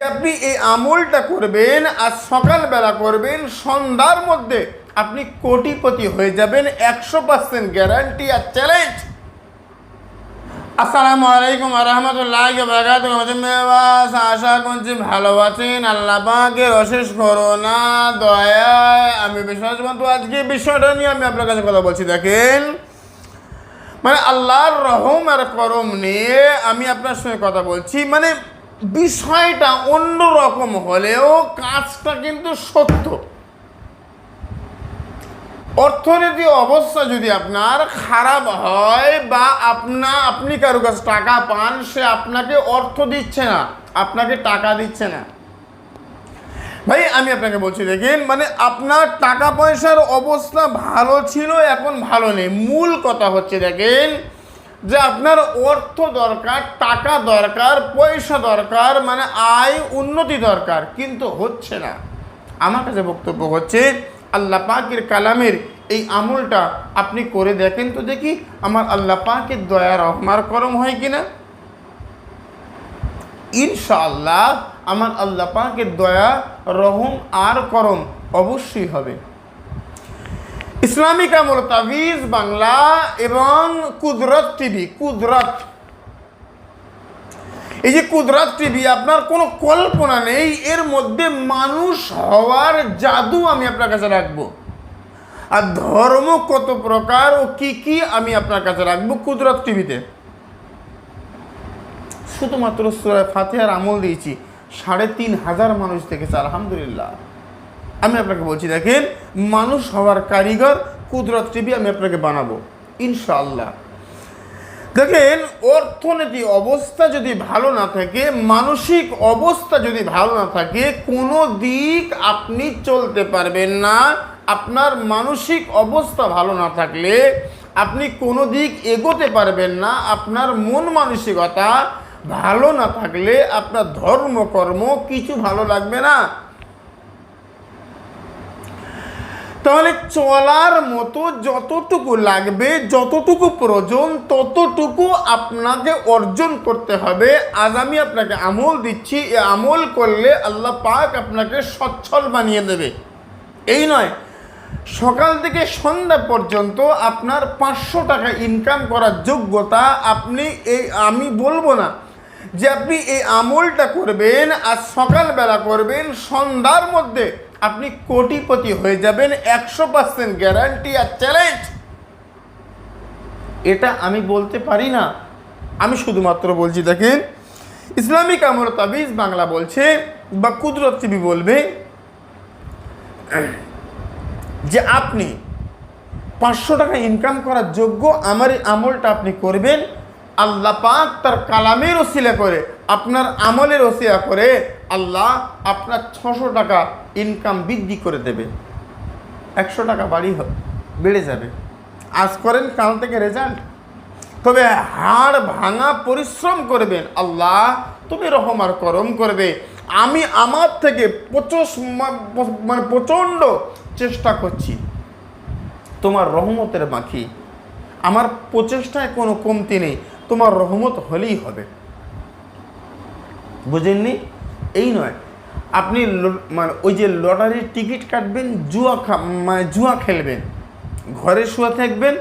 আপনি এই আমলটা করবেন আর সকালবেলা করবেন, সন্ধ্যার মধ্যে আপনি কোটিপতি হয়ে যাবেন, একশো পার্সেন্ট গ্যারান্টি আর চ্যালেঞ্জ আসসালামু আলাইকুম রহমতুল্লাহ বারাকাত আশা করছি ভালো আছেন। আল্লাহ পাকের অশেষ করোনা দয়ায়। আমি বিশ্বাসবন্ত আজকে বিষয়টা নিয়ে আমি আপনার কাছে কথা বলছি, দেখেন। মানে আল্লাহর রহম আর করম নিয়ে আমি আপনার সঙ্গে কথা বলছি। মানে বিষয়টা অন্য রকম হলেও কাজটা কিন্তু সত্য। অর্থনীতি অবস্থা যদি আপনার খারাপ হয় বা আপনা, আপনি কারও কাছে টাকা পান, সে আপনাকে অর্থ দিচ্ছে না, আপনাকে টাকা দিচ্ছে না। ভাই, আমি আপনাকে বলছি, দেখেন মানে আপনার টাকা পয়সার অবস্থা ভালো ছিল, এখন ভালো নেই। মূল কথা হচ্ছে, দেখেন যে আপনার অর্থ দরকার, টাকা দরকার, পয়সা দরকার মানে আয়, উন্নতি দরকার, কিন্তু হচ্ছে না। আমার কাছে বক্তব্য হচ্ছে, আল্লাহ পাকের কালামের এই আমলটা আপনি করে দেখেন তো দেখি আমার আল্লাহ পাকের দয়া রহমার করম হয় কি না ইনশাআল্লাহ আমার আল্লাহ পাকের দয়া, রহম আর করম অবশ্যই হবে। ইসলামিক আমল তাবিজ, বাংলা এবং কুদরত টিভি, কুদরত। এই যে কুদরত টিভি, আপনার কোনো কল্পনা নেই, এর মধ্যে মানুষ হওয়ার জাদু আমি আপনার কাছে রাখব। আর ধর্ম কত প্রকার ও কি কি আমি আপনার কাছে রাখব কুদরত টিভিতে? শুধুমাত্র সুরায় ফাতিহার আমল দিয়েছি, সাড়ে তিন হাজার মানুষ দেখেছে, আলহামদুলিল্লাহ। আমি আপনাকে বলছি দেখেন, মানুষ হওয়ার কারিগর কুদরত টিভি আমি আপনাকে বানাবো, ইনশাআল্লাহ। দেখেন অর্থনীতি অবস্থা যদি ভালো না থাকে, মানসিক অবস্থা যদি ভালো না থাকে, কোনো দিক আপনি চলতে পারবেন না। আপনার মানসিক অবস্থা ভালো না থাকলে আপনি কোনো দিক এগোতে পারবেন না। আপনার মন মানসিকতা ভালো না থাকলে আপনার ধর্মকর্ম কিছু ভালো লাগবে না। তাহলে চলার মতো যতটুকু লাগবে, যতটুকু প্রয়োজন, ততটুকু আপনাকে অর্জন করতে হবে। আজ আমি আপনাকে আমল দিচ্ছি, এ আমল করলে আল্লাহ পাক আপনাকে সচ্ছল বানিয়ে দেবে। এই নয়, সকাল থেকে সন্ধ্যা পর্যন্ত আপনার পাঁচশো টাকা ইনকাম করার যোগ্যতা আপনি এই আমি বলব না যে আপনি এই আমলটা করবেন, আর সকালবেলা করবেন, সন্ধ্যার মধ্যে আপনি কোটিপতি হয়ে যাবেন, একশো পার্সেন্ট গ্যারান্টি আর চ্যালেঞ্জ এটা আমি বলতে পারি না। আমি শুধুমাত্র বলছি, দেখেন, ইসলামিক আমল তাবিজ বাংলা বলছে, বা কুদরত টিভি বলবে, যে আপনি পাঁচশো টাকা ইনকাম করার যোগ্য, আমার আমলটা আপনি করবেন, আল্লাহ পাক তার কালামের ওসিলা করে, আপনার আমলের ওসিলা করে আল্লাহ আপনার ছশো টাকা ইনকাম বৃদ্ধি করে দেবে। একশো টাকা বাড়ি বেড়ে যাবে। আজ করেন, কাল থেকে রেজাল্ট তবে হাড় ভাঙা পরিশ্রম করবেন আল্লাহ, তুমি রহমার করম করবে। আমি আমার থেকে প্রচুর মানে প্রচণ্ড চেষ্টা করছি। তোমার রহমতের মাখি। আমার প্রচেষ্টায় কোনো কমতি নেই। তোমার রহমত হলেই হবে। বুঝেননি? এই নয়। আপনি মানে ওই যে লটারির টিকিট কাটবেন, জুয়া মানে জুয়া খেলবেন। ঘরে শুয়ে থাকবেন,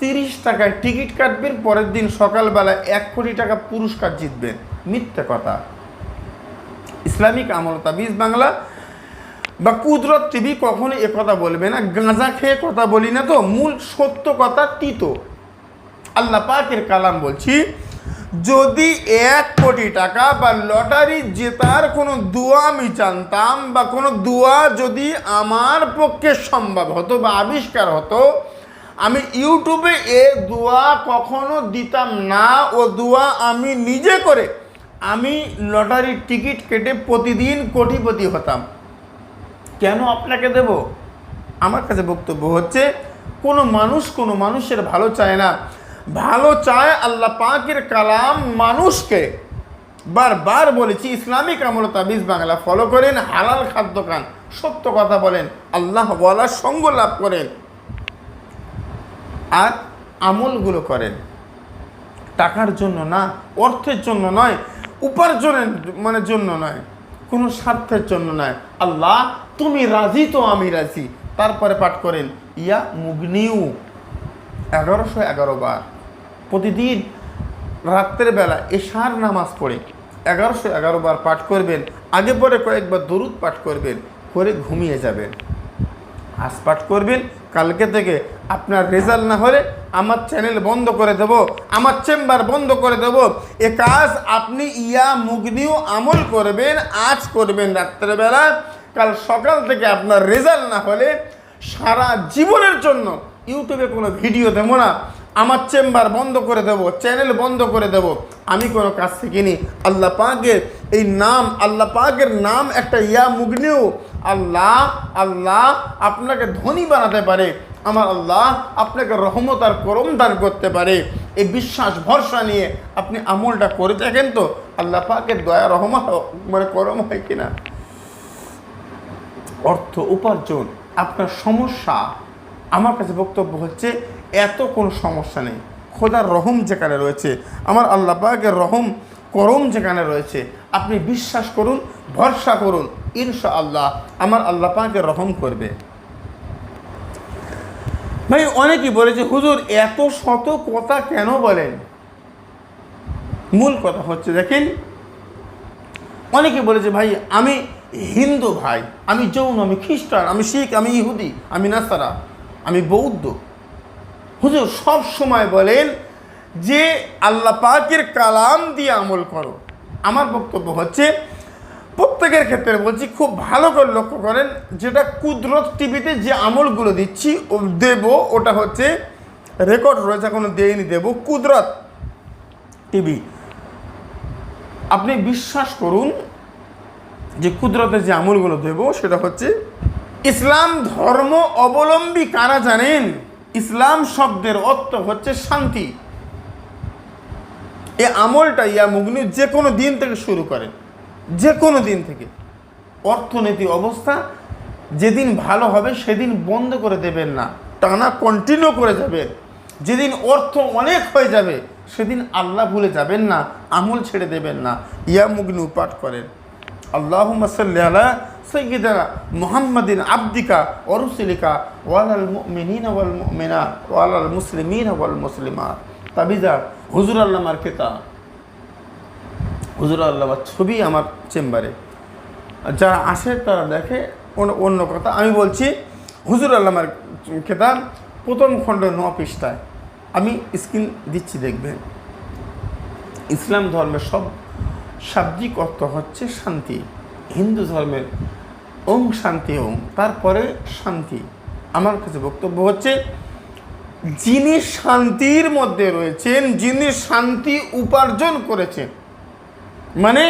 তিরিশ টাকায় টিকিট কাটবেন, পরের দিন সকালবেলা এক কোটি টাকা পুরস্কার জিতবেন। মিথ্যে কথা। ইসলামিক আমল তাবিজ বাংলা বা কুদরত টিভি কখনো এ কথা বলবে না। গাঁজা খেয়ে কথা বলি না তো, মূল সত্য কথা তিতো আল্লাহ পাকের কালাম বলছি যদি এক কোটি টাকা বা লটারি জেতার কোনো দোয়া আমি জানতাম বা কোনো দোয়া যদি আমার পক্ষে সম্ভব হতো বা আবিষ্কার হতো, আমি ইউটিউবে এ দোয়া কখনো দিতাম না। ও দোয়া আমি নিজে করে আমি লটারির টিকিট কেটে প্রতিদিন কোটিপতি হতাম। কেন আপনাকে দেব? আমার কাছে বক্তব্য হচ্ছে, কোনো মানুষ কোনো মানুষের ভালো চায় না। ভালো চায় আল্লাহ পাকের কালাম মানুষকে। বারবার বলেছি, ইসলামিক আমল তাবিজ বাংলা ফলো করেন, হালাল খাদ্য খান। সত্য কথা বলেন, আল্লাহ বলার সঙ্গ লাভ করেন। আর আমলগুলো করেন। টাকার জন্য না, অর্থের জন্য নয়, উপার্জনের মানে জন্য নয়, কোনো স্বার্থের জন্য নয়। আল্লাহ, তুমি রাজি তো আমি রাজি। তারপরে পাঠ করেন, ইয়া মুগনিউ, এগারোশো এগারো বার। প্রতিদিন রাত্রের বেলা এশার নামাজ পড়ে। এগারোশো এগারো বার পাঠ করবেন, আগে পরে কয়েকবার দরুদ পাঠ করবেন, করে ঘুমিয়ে যাবেন। আজ পাঠ করবেন, কালকে থেকে আপনার রেজাল্ট না হলে আমার চ্যানেল বন্ধ করে দেব, আমার চেম্বার বন্ধ করে দেব। এ কাজ আপনি ইয়া মুগনিও আমল করবেন, আজ করবেন রাত্রেবেলা কাল সকাল থেকে আপনার রেজাল্ট না হলে সারা জীবনের জন্য ইউটিউবে কোনো ভিডিও দেবো না। আমার চেম্বার বন্ধ করে দেব চ্যানেল বন্ধ করে দেব, আমি কোনো কাজ শিখিনি। আল্লাহ পাকের এই নাম, আল্লাহ পাকের নাম একটা ইয়া মুগনিও আল্লাহ আল্লাহ আপনাকে ধনী বানাতে পারে, আমার আল্লাহ আপনাকে রহমত আর করম দান করতে পারে। এই বিশ্বাস, ভরসা নিয়ে আপনি আমলটা করে থাকেন তো, আল্লাহ পাকের দয়া, রহমত মানে করম হয় কিনা? অর্থ উপার্জন, আপনার সমস্যা, আমার কাছে বক্তব্য হচ্ছে এত কোনো সমস্যা নেই। খোদার রহম যেখানে রয়েছে, আমার আল্লাহ পাকের রহম করম যেখানে রয়েছে, আপনি বিশ্বাস করুন, ভরসা করুন ইনশা আল্লাহ আমার আল্লাহ পাকের রহম করবে। ভাই, অনেকেই বলেছে হুজুর, এত শত কথা কেন বলেন? মূল কথা হচ্ছে, দেখেন, অনেকে বলেছে ভাই, আমি হিন্দু ভাই, আমি যৌন, আমি খ্রিস্টান, আমি শিখ, আমি ইহুদি, আমি নাসারা, আমি বৌদ্ধ। হুজুর, সব সময় বলেন যে আল্লাহ পাকের কালাম দিয়ে আমল করো। আমার বক্তব্য হচ্ছে, প্রত্যেকের ক্ষেত্রে বলছি, খুব ভালো করে লক্ষ্য করেন, যেটা কুদরত টিভিতে যে আমলগুলো দিচ্ছি দেব, ওটা হচ্ছে রেকর্ড রয়েছে, এখনও দেয়নি দেব কুদরত টিভি। আপনি বিশ্বাস করুন যে কুদরতের যে আমলগুলো দেব, সেটা হচ্ছে ইসলাম ধর্ম অবলম্বী কারা জানেন? ইসলাম শব্দের অর্থ হচ্ছে শান্তি। এ আমলটা ইয়া মুগনি যে কোনো দিন থেকে শুরু করেন। যে কোনো দিন থেকে। অর্থনীতি অবস্থা যেদিন ভালো হবে সেদিন বন্ধ করে দেবেন না। টানা কন্টিনিউ করে যাবেন। যেদিন অর্থ অনেক হয়ে যাবে, সেদিন আল্লাহ ভুলে যাবেন না, আমল ছেড়ে দেবেন না। ইয়া মুগনি পাঠ করেন। আল্লাহ সাল্লি আলা সৈয়দানা মুহাম্মাদিন আব্দিকা ওরুসিলিকা ওয়ালাল মুমিনিন ওয়াল মুমিনা ওয়ালাল মুসলিমিন ওয়াল মুসলিমাত। তাবিজা হুজুর আল্লামার কেতা হুজুর আল্লামার ছবি আমার চেম্বারে। যারা আসে তারা দেখে অন্য কথা। আমি বলছি, হুজুর আল্লামার কেতাব প্রথম খণ্ড ন পৃষ্ঠায়। আমি স্ক্রিন দিচ্ছি দেখবেন। ইসলাম ধর্মের সব শাব্দিক অর্থ হচ্ছে শান্তি। হিন্দু ধর্মের ওম শান্তি ওম তারপরে শান্তি। আমার কাছে বক্তব্য হচ্ছে, যিনি শান্তির মধ্যে রয়েছেন, যিনি শান্তি উপার্জন করেছেন মানে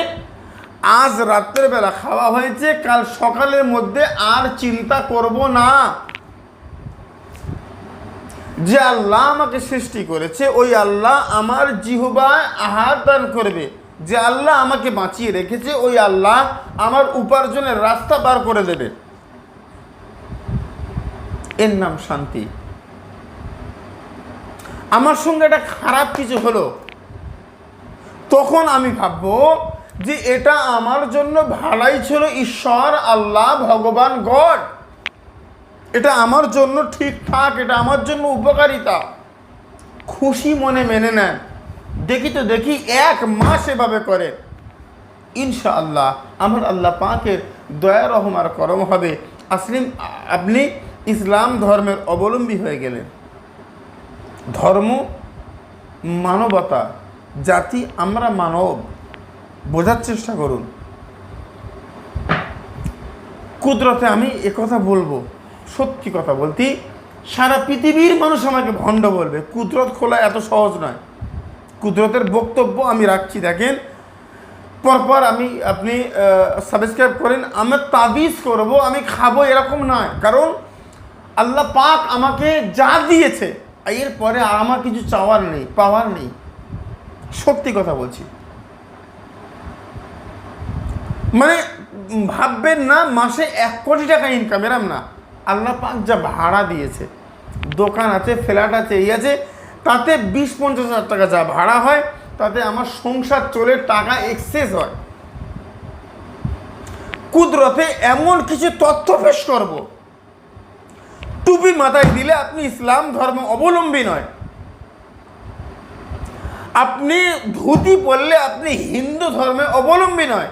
আজ রাত্রের বেলা খাওয়া হয়েছে, কাল সকালের মধ্যে আর চিন্তা করব না। যে আল্লাহ আমাকে সৃষ্টি করেছে, ওই আল্লাহ আমার জিহুবায় আহার দান করবে। যে আল্লাহ আমাকে বাঁচিয়ে রেখেছে, ওই আল্লাহ আমার উপার্জনের রাস্তা বার করে দেবে। এর নাম শান্তি। আমার সঙ্গে একটা খারাপ কিছু হলো। তখন আমি ভাববো যে এটা আমার জন্য ভালাই ছিল ঈশ্বর, আল্লাহ, ভগবান, গড। এটা আমার জন্য ঠিকঠাক, এটা আমার জন্য উপকারিতা। খুশি মনে মেনে নেন। দেখি তো, দেখি এক মাস এভাবে করে। ইনশাআল্লাহ, আমার আল্লাহ পাকের দয়া রহমার করম হবে। আসলিম, আপনি ইসলাম ধর্মের অবলম্বী হয়ে গেলেন। ধর্ম, মানবতা, জাতি আমরা মানব, বোঝার চেষ্টা করুন। কুদরতে আমি কথা বলব, সত্যি কথা বলতে, সারা পৃথিবীর মানুষ আমাকে ভণ্ড বলবে, কুদরত খোলা এত সহজ নয়। কুদরতের বক্তব্য আমি রাখছি, দেখেন। পরপর আমি, আপনি সাবস্ক্রাইব করেন আমি তাবিজ করব, আমি খাব এরকম নয়। কারণ আল্লাহ পাক আমাকে যা দিয়েছে, এরপরে আর আমার কিছু চাওয়ার নেই, পাওয়ার নেই। সত্যি কথা বলছি। মানে ভাববেন না, মাসে এক কোটি টাকা ইনকাম এরম না। আল্লাহ পাক যা ভাড়া দিয়েছে, দোকান আছে, ফ্ল্যাট আছে, এই আছে তাতে বিশ পঞ্চাশ হাজার টাকা যা ভাড়া হয়, তাতে আমার সংসার চলে, টাকা এক্সেস হয়। কুদরতে এমন কিছু তথ্য পেশ করব। টুপি মাথায় দিলে আপনি ইসলাম ধর্ম অবলম্বী নয়। আপনি ধুতি পরলে আপনি হিন্দু ধর্মে অবলম্বী নয়।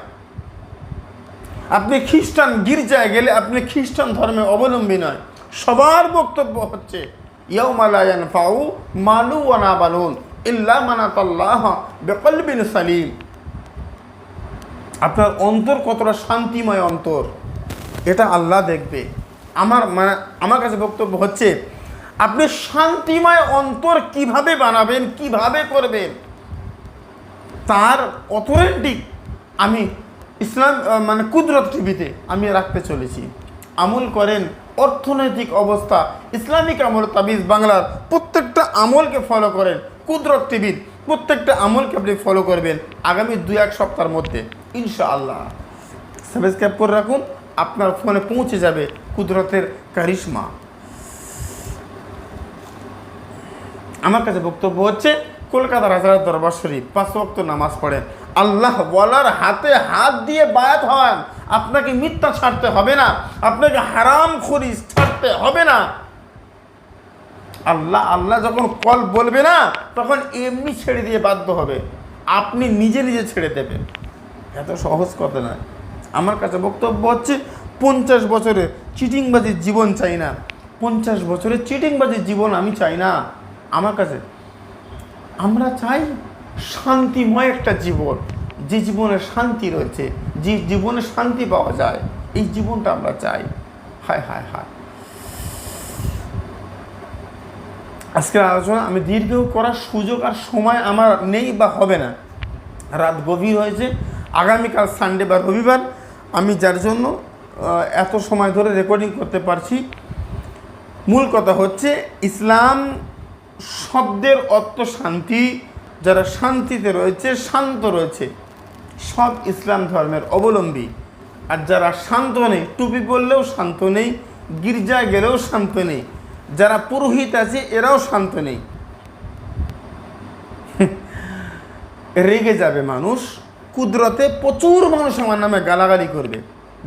আপনি খ্রিস্টান গির্জায় গেলে আপনি খ্রিস্টান ধর্মে অবলম্বী নয়। সবার বক্তব্য হচ্ছে মালু সালিম। আপনার অন্তর কতটা শান্তিময় অন্তর? এটা আল্লাহ দেখবে। আমার মানে আমার কাছে বক্তব্য হচ্ছে, আপনি শান্তিময় অন্তর কীভাবে বানাবেন, কীভাবে করবেন? তার অথরেন্টিক আমি ইসলাম মানে কুদরত টিভিতে আমি রাখতে চলেছি। আমল করেন অর্থনৈতিক অবস্থা, ইসলামিক আমল তাবিজ বাংলার প্রত্যেকটা আমলকে ফলো করেন কুদরত টিভির প্রত্যেকটা আমলকে আপনি ফলো করবেন আগামী দু এক সপ্তাহের মধ্যে, ইনশাআল্লাহ। সাবস্ক্রাইব করে রাখুন, আপনার ফোনে পৌঁছে যাবে কুদরতের কারিশমা। আমার কাছে বক্তব্য হচ্ছে, কলকাতার হাজার দরবার শরীফ, পাঁচ ওয়াক্ত নামাজ পড়েন। আল্লাহ বলার হাতে হাত দিয়ে বায়াত হন। আপনাকে মিথ্যা ছাড়তে হবে না, আপনাকে হারাম খরিস ছাড়তে হবে না। আল্লাহ আল্লাহ যখন কল বলবে না, তখন এমনি ছেড়ে দিয়ে বাধ্য হবে। আপনি নিজে নিজে ছেড়ে দেবেন। এত সহজ কথা নয় আমার কাছে বক্তব্য হচ্ছে, পঞ্চাশ বছরে চিটিংবাজির জীবন চাই না। পঞ্চাশ বছরে চিটিংবাজির জীবন আমি চাই না। আমার কাছে, আমরা চাই শান্তিময় একটা জীবন। যে জীবনে শান্তি রয়েছে, যে জীবনে শান্তি পাওয়া যায়, এই জীবনটা আমরা চাই। হায় হায় হায়। আজকের আলোচনা আমি দীর্ঘ করার সুযোগ আর সময় আমার নেই বা হবে না। রাত গভীর হয়েছে, আগামীকাল সানডে বা রবিবার, আমি যার জন্য এত সময় ধরে রেকর্ডিং করতে পারছি। মূল কথা হচ্ছে, ইসলাম শব্দের অর্থ শান্তি। যারা শান্তিতে রয়েছে, শান্ত রয়েছে। সব ইসলাম ধর্মের অবলম্বী। আর যারা শান্ত নেই, টুপি পরলেও শান্ত নেই, গির্জায় গেলেও শান্ত নেই, যারা পুরোহিত আছে, এরাও শান্ত নেই। রেগে যাবে মানুষ, কুদরতে প্রচুর মানুষ আমার নামে গালাগালি করবে।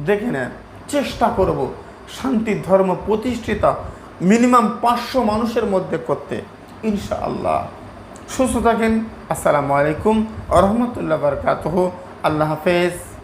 দেখে নেন, চেষ্টা করব শান্তির ধর্ম প্রতিষ্ঠিতা মিনিমাম পাঁচশো মানুষের মধ্যে করতে, ইনশাআল্লাহ। সুস্থ থাকেন। আসসালামু আলাইকুম আরহামতুল্লাহ রহমতুল্লাহ বরকাতহ। আল্লাহ হাফেজ।